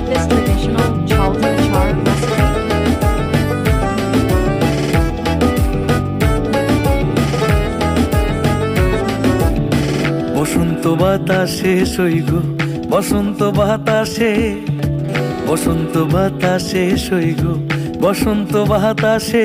make this traditional Chalta char recipe. বসন্ত বাতাসে সৈগ বসন্ত বাতাসে বসন্ত বাতাসে সৈগ বসন্ত বাতাসে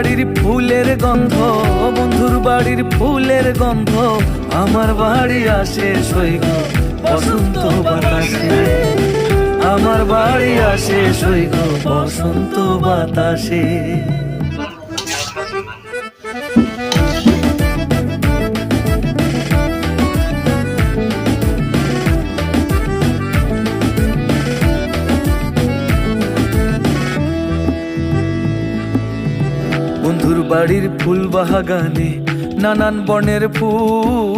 বাড়ির ফুলের গন্ধ বন্ধুর বাড়ির ফুলের গন্ধ, আমার বাড়ি আসে সৈগ, বসন্ত বাতাসে। আমার বাড়ি আসে সৈগ, বসন্ত বাতাসে। বন্ধুর বাড়ির ফুল বাগানে নানান বনের ফুল